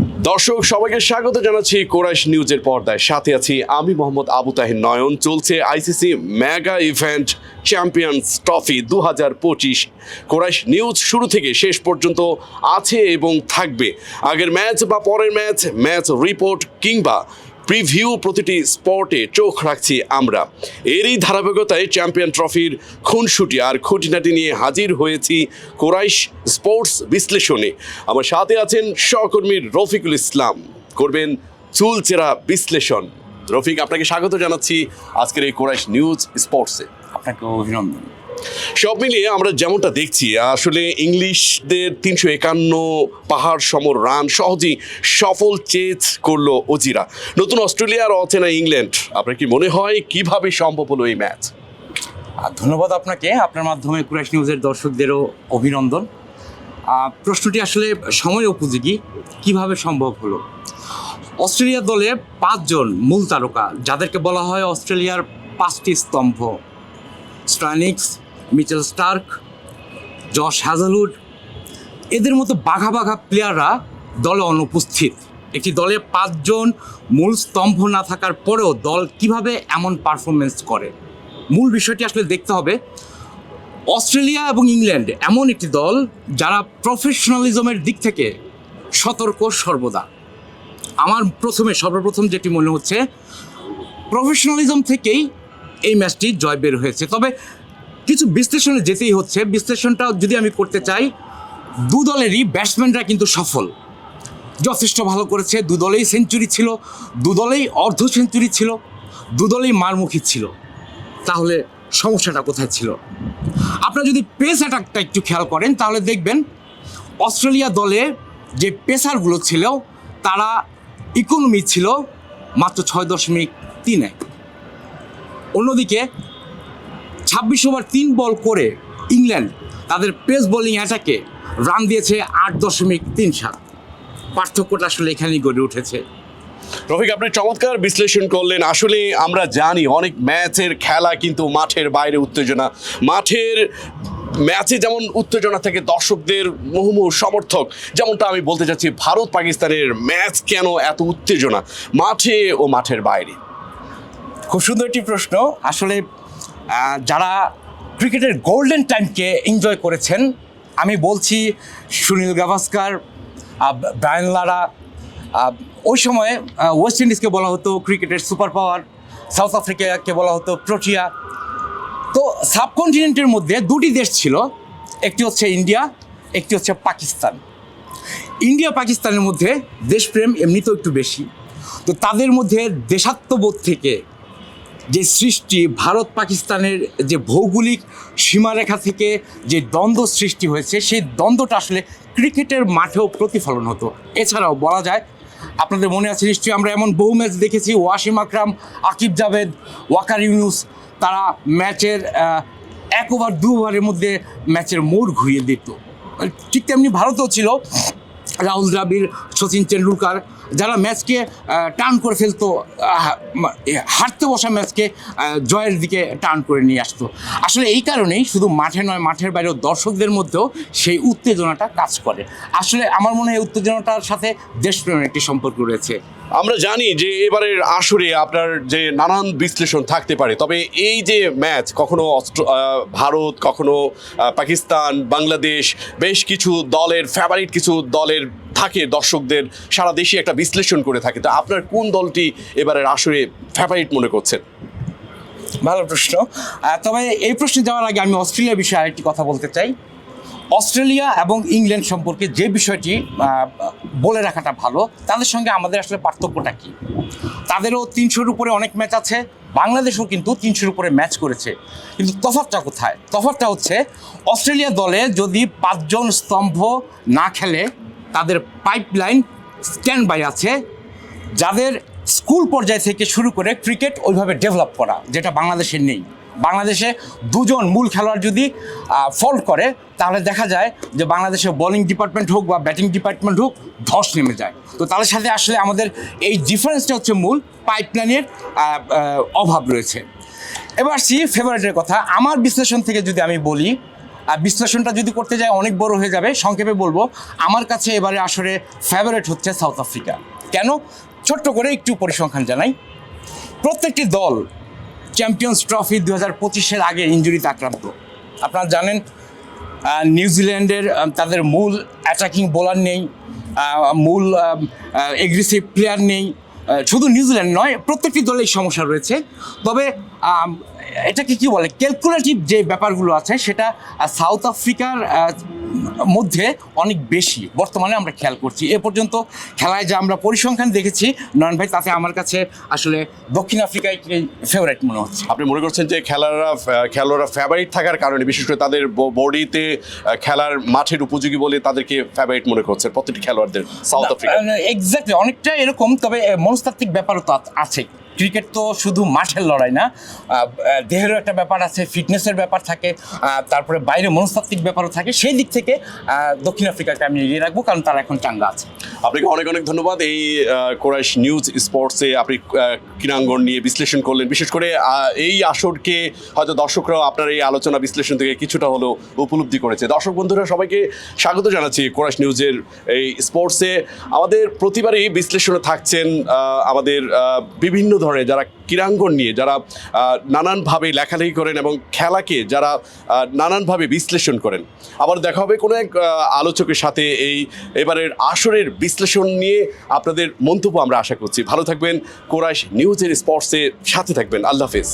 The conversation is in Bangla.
দর্শক, সবাইকে স্বাগত জানাচ্ছি কোরাইশ নিউজের পর্দায়। সাথে আছি আমি মোহাম্মদ আবু তাহির নয়ন। চলছে ICC mega event champions trophy দু হাজার পঁচিশ। কোরাইশ নিউজ শুরু থেকে শেষ পর্যন্ত আছে এবং থাকবে। আগের ম্যাচ বা পরের ম্যাচ ম্যাচ রিপোর্ট কিংবা প্রিভিউ প্রতিটি স্পটে চোখ রাখছি আমরা। এরই ধারাবাহিকতায় চ্যাম্পিয়ন ট্রফির খুনসুটি আর খুঁটিনাটি নিয়ে হাজির হয়েছি কোরাইশ স্পোর্টস বিশ্লেষণে। আমার সাথে আছেন সহকর্মী রফিকুল ইসলাম। করবেন চুলচেরা বিশ্লেষণ। রফিক, আপনাকে স্বাগত জানাচ্ছি আজকের এই কোরাইশ নিউজ স্পোর্টসে। আপনাকে অভিনন্দন। সব মিলিয়ে আমরা যেমনটা দেখছি, আসলে ইংলিশদের তিনশো একান্ন পাহাড় সমর রান সহজেই সফল চেজ করল অজিরা নতুন অস্ট্রেলিয়ার অচেনা ইংল্যান্ড, আপনার কি মনে হয় কীভাবে সম্ভব হলো এই ম্যাচ? আর ধন্যবাদ আপনাকে। আপনার মাধ্যমে কুরাশ নিউজের দর্শকদেরও অভিনন্দন। প্রশ্নটি আসলে সময় উপযোগী, কীভাবে সম্ভব হলো? অস্ট্রেলিয়া দলে পাঁচজন মূল তারকা, যাদেরকে বলা হয় অস্ট্রেলিয়ার পাঁচটি স্তম্ভ। স্ট্রানিক্স মিচেল স্টার্ক, জশ হ্যাজলউড, এদের মতো বাঘা বাঘা প্লেয়াররা দলে অনুপস্থিত। একটি দলে পাঁচজন মূল স্তম্ভ না থাকার পরেও দল কীভাবে এমন পারফরমেন্স করে? মূল বিষয়টি আসলে দেখতে হবে। অস্ট্রেলিয়া এবং ইংল্যান্ড এমন একটি দল যারা প্রফেশনালিজমের দিক থেকে সতর্ক সর্বদা। আমার প্রথমে, সর্বপ্রথম যেটি মনে হচ্ছে প্রফেশনালিজম থেকেই এই ম্যাচটি জয় বের হয়েছে। তবে কিছু বিশ্লেষণে যেতেই হচ্ছে। বিশ্লেষণটা যদি আমি করতে চাই, দু দলেরই ব্যাটসম্যানরা কিন্তু সফল। যথেষ্ট ভালো করেছে, দু দলেই সেঞ্চুরি ছিল, দু দলেই অর্ধ সেঞ্চুরি ছিল, দু দলেই মারমুখী ছিল। তাহলে সমস্যাটা কোথায় ছিল? আপনারা যদি পেস অ্যাটাকটা একটু খেয়াল করেন, তাহলে দেখবেন অস্ট্রেলিয়া দলে যে পেসারগুলো ছিল, তারা ইকোনমি ছিল মাত্র ছয় দশমিক তিন। অন্যদিকে ছাব্বিশ ওভার তিন বল করে ইংল্যান্ড তাদের পেস বোলিং অ্যাটাকে রান দিয়েছে আট দশমিক তিন সাত। পার্থক্যটা আসলে এখানেই গড়ে উঠেছে। রফিক আপনি চমৎকার বিশ্লেষণ করলেন। আসলে আমরা জানি অনেক ম্যাচের খেলা কিন্তু মাঠের বাইরে উত্তেজনা। মাঠের ম্যাচে যেমন উত্তেজনা থেকে দর্শকদের মুহুমুহু সমর্থক যেমনটা আমি বলতে চাচ্ছি ভারত পাকিস্তানের ম্যাচ কেন এত উত্তেজনা? মাঠে ও মাঠের বাইরে। খুব সুন্দর একটি প্রশ্ন। আসলে যারা ক্রিকেটের গোল্ডেন টাইমকে এনজয় করেছেন, আমি বলছি সুনীল গাভাস্কার ব্রায়ান লারা ওই সময়ে ওয়েস্ট ইন্ডিজকে বলা হতো ক্রিকেটের সুপার পাওয়ার সাউথ আফ্রিকাকে বলা হতো প্রোটিয়া তো সাবকন্টিনেন্টের মধ্যে দুটি দেশ ছিল, একটি হচ্ছে ইন্ডিয়া একটি হচ্ছে পাকিস্তান ইন্ডিয়া পাকিস্তানের মধ্যে দেশপ্রেম এমনিতেও একটু বেশি। তো তাদের মধ্যে দেশাত্মবোধ থেকে যে সৃষ্টি ভারত পাকিস্তানের যে ভৌগোলিক সীমারেখা থেকে যে দ্বন্দ্ব সৃষ্টি হয়েছে, সেই দ্বন্দ্বটা আসলে ক্রিকেটের মাঠেও প্রতিফলন হতো। এছাড়াও বলা যায়, আপনাদের মনে আছে নিশ্চয়ই আমরা এমন বহু ম্যাচ দেখেছি, ওয়াসিম আকরাম, আকিব জাভেদ, ওয়াকার ইউনুস, তারা ম্যাচের এক ওভার, দু ওভারের মধ্যে ম্যাচের মোড় ঘুরিয়ে দিত। ঠিক তেমনি ভারতও ছিল, রাহুল দ্রাবিড়, সচিন তেন্ডুলকার যারা ম্যাচকে টার্ন করে ফেলতো হারতে বসা ম্যাচকে জয়ের দিকে টার্ন করে নিয়ে আসতো। আসলে এই কারণেই শুধু মাঠে নয়, মাঠের বাইরেও দর্শকদের মধ্যেও সেই উত্তেজনাটা কাজ করে। আসলে আমার মনে হয় উত্তেজনাটার সাথে দেশপ্রেমের একটি সম্পর্ক রয়েছে। আমরা জানি যে এবারের আসরে আপনার যে নানান বিশ্লেষণ থাকতে পারে, তবে এই যে ম্যাচ, কখনো অস্ট্র- ভারত, কখনো পাকিস্তান, বাংলাদেশ, বেশ কিছু দলের ফেভারিট কিছু দলের থাকে দর্শকদের, সারা দেশে একটা বিশ্লেষণ করে থাকে। তো আপনার কোন দলটি এবারের আসরে ফেভারিট মনে করছেন? ভালো প্রশ্ন। তবে এই প্রশ্নে যাওয়ার আগে আমি অস্ট্রেলিয়া বিষয়ে আরেকটি কথা বলতে চাই। অস্ট্রেলিয়া এবং ইংল্যান্ড সম্পর্কে যে বিষয়টি বলে রাখাটা ভালো, তাদের সঙ্গে আমাদের আসলে পার্থক্যটা কী? তাদেরও তিনশোর উপরে অনেক ম্যাচ আছে, বাংলাদেশও কিন্তু তিনশোর উপরে ম্যাচ করেছে। কিন্তু তফাৎটা কোথায়? তফাৎটা হচ্ছে, অস্ট্রেলিয়া দলে যদি পাঁচজন স্তম্ভ না খেলে তাদের পাইপলাইন স্ট্যান্ড বাই আছে, যাদের স্কুল পর্যায় থেকে শুরু করে ক্রিকেট ওইভাবে ডেভেলপ করা, যেটা বাংলাদেশে নেই। বাংলাদেশে দুজন মূল খেলোয়াড় যদি ফল্ট করে, তাহলে দেখা যায় যে বাংলাদেশে বোলিং ডিপার্টমেন্ট হোক বা ব্যাটিং ডিপার্টমেন্ট হোক, ধস নেমে যায়। তো তাদের সাথে আসলে আমাদের এই ডিফারেন্সটা হচ্ছে মূল পাইপলাইনের অভাব রয়েছে। এবার সি ফেভারিটের কথা। আমার বিশ্লেষণ থেকে যদি আমি বলি বিশ্লেষণটা যদি করতে যাই অনেক বড় হয়ে যাবে। সংক্ষেপে বলব, আমার কাছে এবারে আসলে ফেভারিট হচ্ছে সাউথ আফ্রিকা কেন? ছোট্ট করে একটু পরিসংখ্যান জানাই। প্রত্যেকটি দল চ্যাম্পিয়ন্স ট্রফি দু হাজার পঁচিশের আগে ইঞ্জুরিতে আক্রান্ত। আপনারা জানেন নিউজিল্যান্ডের তাদের মূল অ্যাটাকিং বোলার নেই মূল এগ্রেসিভ প্লেয়ার নেই। শুধু নিউজিল্যান্ড নয়, প্রত্যেকটি দলেই সমস্যা রয়েছে। তবে এটাকে কি বলে? ক্যালকুলেটিভ যে ব্যাপারগুলো আছে সেটা সাউথ আফ্রিকার মধ্যে অনেক বেশি। বর্তমানে আমরা খেয়াল করছি। এ পর্যন্ত খেলায় যে আমরা পরিসংখ্যান দেখেছি নয়ন ভাই তাতে আমার কাছে আসলে দক্ষিণ আফ্রিকায় ফেভারিট মনে হচ্ছে? আপনি মনে করছেন যে খেলোয়াড়রা খেলোয়াড়রা ফেভারিট থাকার কারণে বিশেষ করে তাদের বডিতে খেলার মাঠের উপযোগী বলে তাদেরকে ফেভারিট মনে করছেন প্রত্যেকটি খেলোয়াড়দের সাউথ আফ্রিকা এক্স্যাক্টলি অনেকটা এরকম তবে মনস্তাত্ত্বিক ব্যাপারও তো আছে। ক্রিকেট তো শুধু মাঠের লড়াই না দেহেরও একটা ব্যাপার আছে, ফিটনেসের ব্যাপার থাকে তারপরে বাইরে মনস্তাত্ত্বিক ব্যাপারও থাকে, সেই দিক থেকে দক্ষিণ আফ্রিকাকে আমি এগিয়ে রাখব, কারণ তারা এখন চাঙ্গা আছে। আপনাকে অনেক অনেক ধন্যবাদ। এই কোরাইশ নিউজ স্পোর্টসে আপনি ক্রীড়াঙ্গন নিয়ে বিশ্লেষণ করলেন। বিশেষ করে এই আসরকে হয়তো দর্শকরাও আপনার এই আলোচনা বিশ্লেষণ থেকে কিছুটা হলেও উপলব্ধি করেছে। দর্শক বন্ধুরা, সবাইকে স্বাগত জানাচ্ছি কোরাইশ নিউজের এই স্পোর্টসে। আমাদের প্রতিবারই বিশ্লেষণে থাকছেন আমাদের বিভিন্ন ধরনের যারা ক্রীড়াঙ্গন নিয়ে, যারা নানানভাবে লেখালেখি করেন এবং খেলাকে যারা নানানভাবে বিশ্লেষণ করেন। আবার দেখা হবে কোনো এক আলোচকের সাথে এই এবারের আসরের বিশ্লেষণ নিয়ে আপনাদের মন্তব্য আমরা আশা করছি। ভালো থাকবেন। কোরাইশ নিউজের স্পোর্টসে সাথে থাকবেন। আল্লাহ হাফেজ।